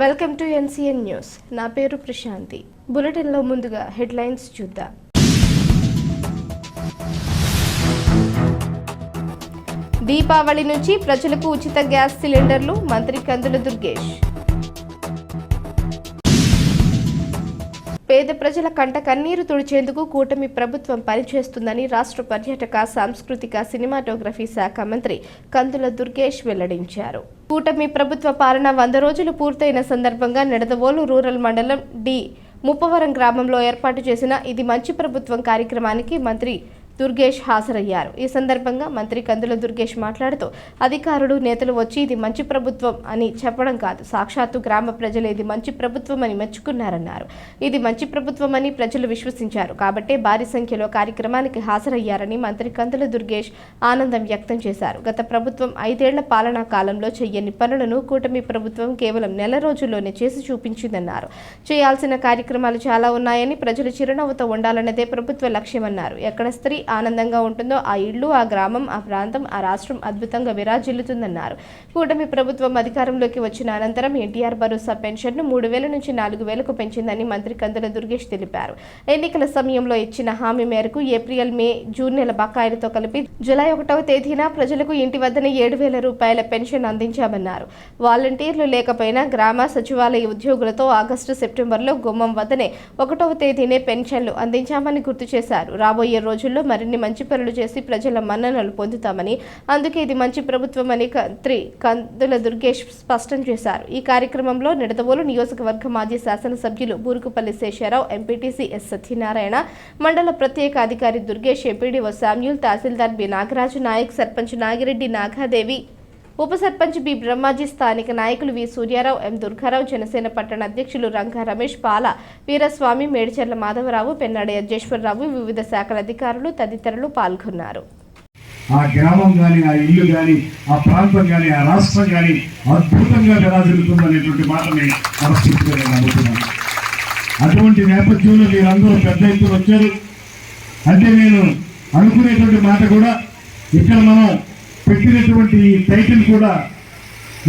Welcome to NCN news. నా పేరు ప్రశాంతి. బులెటిన్లో ముందుగా హెడ్లైన్స్ చూద్దాం. దీపావళి నుంచి ప్రజలకు ఉచిత గ్యాస్ సిలిండర్లు మంత్రి కందుల దుర్గేష్. పేద ప్రజల కంట కన్నీరు తుడిచేందుకు కూటమి ప్రభుత్వం పనిచేస్తుందని రాష్ట్ర పర్యాటక సాంస్కృతిక సినిమాటోగ్రఫీ శాఖ మంత్రి కందుల దుర్గేష్ వెల్లడించారు. కూటమి ప్రభుత్వ పాలన వంద రోజులు పూర్తయిన సందర్భంగా నిడదవోలు రూరల్ మండలం డి ముప్పవరం గ్రామంలో ఏర్పాటు చేసిన ఇది మంచి ప్రభుత్వం కార్యక్రమానికి మంత్రి దుర్గేష్ హాజరయ్యారు. ఈ సందర్భంగా మంత్రి కందుల దుర్గేష్ మాట్లాడుతూ అధికారులు నేతలు వచ్చి ఇది మంచి ప్రభుత్వం అని చెప్పడం కాదు. సాక్షాత్తు గ్రామ ప్రజలు ఇది మంచి ప్రభుత్వం అని మెచ్చుకున్నారన్నారు. ఇది మంచి ప్రభుత్వం అని ప్రజలు విశ్వసించారు. కాబట్టే భారీ సంఖ్యలో కార్యక్రమానికి హాజరయ్యారని మంత్రి కందుల దుర్గేష్ ఆనందం వ్యక్తం చేశారు. గత ప్రభుత్వం ఐదేళ్ళ పాలనా కాలంలో చెయ్యని పనులను కూటమి ప్రభుత్వం కేవలం నెల రోజుల్లోనే చేసి చూపించిందన్నారు. చేయాల్సిన కార్యక్రమాలు చాలా ఉన్నాయని ప్రజలు చిరునవ్వుతో ఉండాలన్నదే ప్రభుత్వ లక్ష్యమన్నారు. ఎక్కడ స్త్రీ ఆనందంగా ఉంటుందో ఆ ఇల్లు ఆ గ్రామం ఆ ప్రాంతం ఆ రాష్ట్రం అద్భుతంగా విరాజిల్లుతుందన్నారు. కూటమి ప్రభుత్వం అధికారంలోకి వచ్చిన అనంతరం ఎన్టీఆర్ భరోసా పెన్షన్ను మూడు వేల నుంచి నాలుగు వేలకు పెంచిందని మంత్రి కందుల దుర్గేష్ తెలిపారు. ఎన్నికల సమయంలో ఇచ్చిన హామీ మేరకు ఏప్రిల్ మే జూన్ నెల బకాయిలతో కలిపి జులై ఒకటవ తేదీన ప్రజలకు ఇంటి వద్దనే ఏడు వేల రూపాయల పెన్షన్ అందించామన్నారు. వాలంటీర్లు లేకపోయినా గ్రామ సచివాలయ ఉద్యోగులతో ఆగస్టు సెప్టెంబర్లో గుమ్మం వద్దనే ఒకటవ తేదీనే పెన్షన్లు అందించామని గుర్తు చేశారు. రాబోయే రోజుల్లో మరిన్ని మంచి పనులు చేసి ప్రజల మన్ననలు పొందుతామని అందుకే ఇది మంచి ప్రభుత్వం అని మంత్రి కందుల దుర్గేష్ స్పష్టం చేశారు. ఈ కార్యక్రమంలో నిడదవోలు నియోజకవర్గ మాజీ శాసనసభ్యులు బూరుకుపల్లి శేషారావు ఎంపీటీసీ ఎస్ సత్యనారాయణ మండల ప్రత్యేక అధికారి Durgesh MPDO Samuel tahsildar B Nagaraju Naik sarpanch Nagireddy Nagadevi ఉప సర్పంచ్ బి బ్రహ్మాజీ స్థానిక నాయకులు వి సూర్యారావు ఎం దుర్గారావు జనసేన పట్టణ అధ్యక్షులు రంగా రమేష్ పాల వీరస్వామి మేడిచెర్ల మాధవరావు పెన్నాడి అజేశ్వరరావు వివిధ శాఖల అధికారులు తదితరులు పాల్గొన్నారు. ఆ గ్రామం కానీ ఆ ఇల్లు కానీ ఆ ప్రాంతం కానీ ఆ రాష్ట్రం కానీ అద్భుతంగా విరాజిల్లుతుందనేటువంటి మాటని మనస్ఫూర్తిగా నమ్ముతున్నాను. అటువంటి నేపథ్యంలో మీరందరూ పెద్ద ఎత్తున వచ్చారు. అంటే నేను అనుకునేటువంటి మాట కూడా ఇక్కడ మనం పెట్టినటువంటి ఈ టైటిల్ కూడా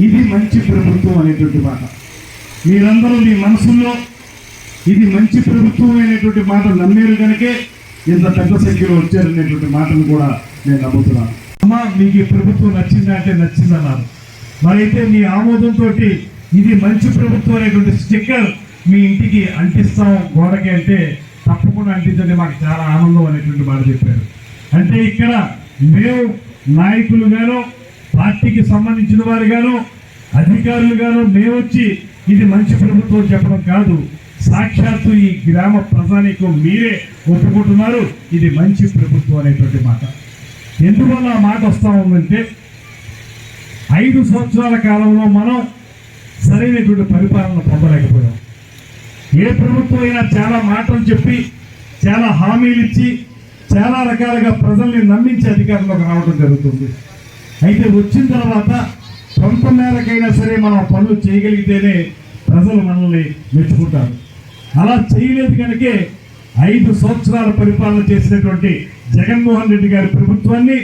ఇది మంచి ప్రభుత్వం అనేటువంటి మాట. మీరందరూ మీ మనసుల్లో ఇది మంచి ప్రభుత్వం అనేటువంటి మాట నమ్మేరు కనుకే ఇంత పెద్ద సంఖ్యలో వచ్చారనేటువంటి మాటను కూడా నేను నమ్ముతున్నాను. అమ్మా మీకు ఈ ప్రభుత్వం నచ్చిందా అంటే నచ్చిందన్నారు. మరైతే మీ ఆమోదంతో ఇది మంచి ప్రభుత్వం అనేటువంటి స్టిక్కర్ మీ ఇంటికి అంటిస్తాం గోడకి అంటే తప్పకుండా అంటించండి మాకు చాలా ఆనందం అనేటువంటి మాట చెప్పారు. అంటే ఇక్కడ మేము నాయకులుగాను పార్టీకి సంబంధించిన వారుగాను అధికారులుగాను మేము వచ్చి ఇది మంచి ప్రభుత్వం చెప్పడం కాదు. సాక్షాత్తు ఈ గ్రామ ప్రజానికి మీరే ఒప్పుకుంటున్నారు. ఇది మంచి ప్రభుత్వం అనేటువంటి మాట. ఎందువల్ల ఆ మాట వస్తా ఉందంటే ఐదు సంవత్సరాల కాలంలో మనం సరైనటువంటి పరిపాలన పొందలేకపోయాం. ఏ ప్రభుత్వం అయినా చాలా మాటలు చెప్పి చాలా హామీలు ఇచ్చి చాలా రకాలుగా ప్రజల్ని నమ్మించి అధికారంలోకి రావడం జరుగుతుంది. అయితే వచ్చిన తర్వాత కొంత మేరకైనా సరే మనం పనులు చేయగలిగితేనే ప్రజలు మనల్ని మెచ్చుకుంటారు. అలా చేయలేదు కనుకే ఐదు సంవత్సరాల పరిపాలన చేసినటువంటి జగన్మోహన్ రెడ్డి గారి ప్రభుత్వాన్ని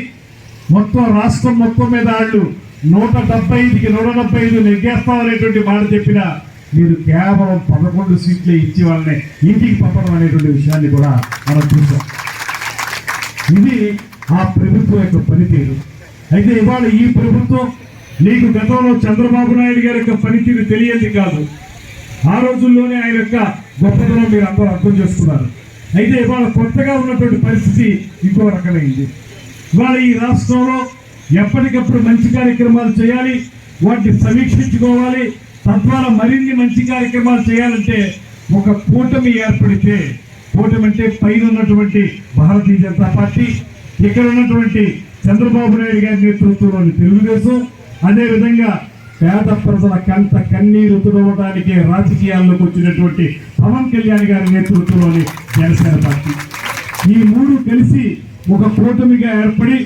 మొత్తం రాష్ట్రం మొత్తం మీద వాళ్ళు నూట డెబ్బై ఐదుకి నూట డెబ్బై ఐదు నెగ్గేస్తామనేటువంటి మాట చెప్పిన మీరు కేవలం పదకొండు సీట్లే ఇచ్చి వాళ్ళని ఇంటికి పంపడం అనేటువంటి విషయాన్ని కూడా మనం చూసాం ఇది ఆ ప్రభుత్వం యొక్క పనితీరు. అయితే ఇవాళ ఈ ప్రభుత్వం నీకు గతంలో చంద్రబాబు నాయుడు గారి యొక్క పనితీరు తెలియంది కాదు. ఆ రోజుల్లోనే ఆయన యొక్క గొప్పతనం మీరు అందరూ అర్థం చేసుకున్నారు. అయితే ఇవాళ కొత్తగా ఉన్నటువంటి పరిస్థితి ఇంకో రకమైంది. ఇవాళ ఈ రాష్ట్రంలో ఎప్పటికప్పుడు మంచి కార్యక్రమాలు చేయాలి వాటిని సమీక్షించుకోవాలి తద్వారా మరిన్ని మంచి కార్యక్రమాలు చేయాలంటే ఒక కూటమి ఏర్పడితే కూటమి అంటే పైన ఉన్నటువంటి భారతీయ జనతా పార్టీ ఇక్కడ ఉన్నటువంటి చంద్రబాబు నాయుడు గారి నేతృత్వంలోని తెలుగుదేశం అదేవిధంగా పేద ప్రజల కంత కన్నీరు తుడవడానికి రాజకీయాల్లోకి వచ్చినటువంటి పవన్ కళ్యాణ్ గారి నేతృత్వంలోని జనసేన పార్టీ. ఈ మూడు కలిసి ఒక కూటమిగా ఏర్పడి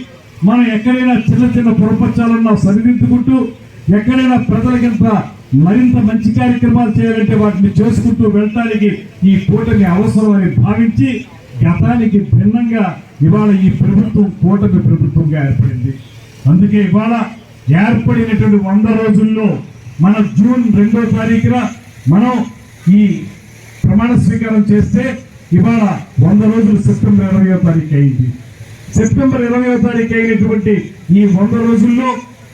మనం ఎక్కడైనా చిన్న చిన్న పొరపచ్చాలన్నా సరిదిద్దుకుంటూ ఎక్కడైనా ప్రజలకింత మరింత మంచి కార్యక్రమాలు చేయాలంటే వాటిని చేసుకుంటూ వెళ్ళటానికి ఈ కూటమి అవసరం అని భావించి గతానికి భిన్నంగా ఇవాళ ఈ ప్రభుత్వం కూటమి ప్రభుత్వంగా ఏర్పడింది. అందుకే ఇవాళ ఏర్పడినటువంటి వంద రోజుల్లో మన జూన్ రెండో తారీఖున మనం ఈ ప్రమాణ స్వీకారం చేస్తే ఇవాళ వంద రోజులు సెప్టెంబర్ ఇరవయో తారీఖు అయింది. సెప్టెంబర్ ఇరవయో తారీఖు అయినటువంటి ఈ వంద రోజుల్లో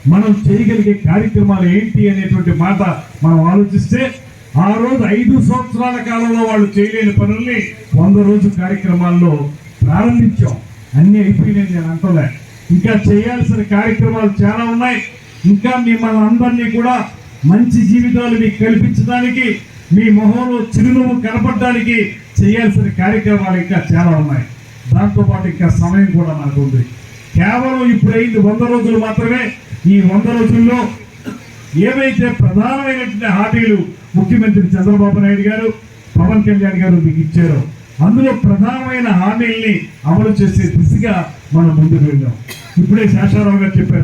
మనం చేయగలిగే కార్యక్రమాలు ఏంటి అనేటువంటి మాట మనం ఆలోచిస్తే ఆ రోజు ఐదు సంవత్సరాల కాలంలో వాళ్ళు చేయలేని పనుల్ని వంద రోజు కార్యక్రమాల్లో ప్రారంభించాం. అన్ని అయిపోయినాయి నేను అంటలే. ఇంకా చేయాల్సిన కార్యక్రమాలు చాలా ఉన్నాయి. ఇంకా మిమ్మల్ని అందరినీ కూడా మంచి జీవితాలు మీకు కల్పించడానికి మీ మొహంలో చిరునవ్వు కనపడడానికి చేయాల్సిన కార్యక్రమాలు ఇంకా చాలా ఉన్నాయి. దాంతోపాటు ఇంకా సమయం కూడా నాకు ఉంది కేవలం ఇప్పుడు అయింది వంద రోజులు మాత్రమే. ఈ వంద రోజుల్లో ఏవైతే ప్రధానమైనటువంటి హామీలు ముఖ్యమంత్రి చంద్రబాబు నాయుడు గారు పవన్ కళ్యాణ్ గారు మీకు ఇచ్చారో అందులో ప్రధానమైన హామీల్ని అమలు చేసే దిశగా మనం ముందుకు వెళ్ళాం. ఇప్పుడే శేషారావు గారు చెప్పారు.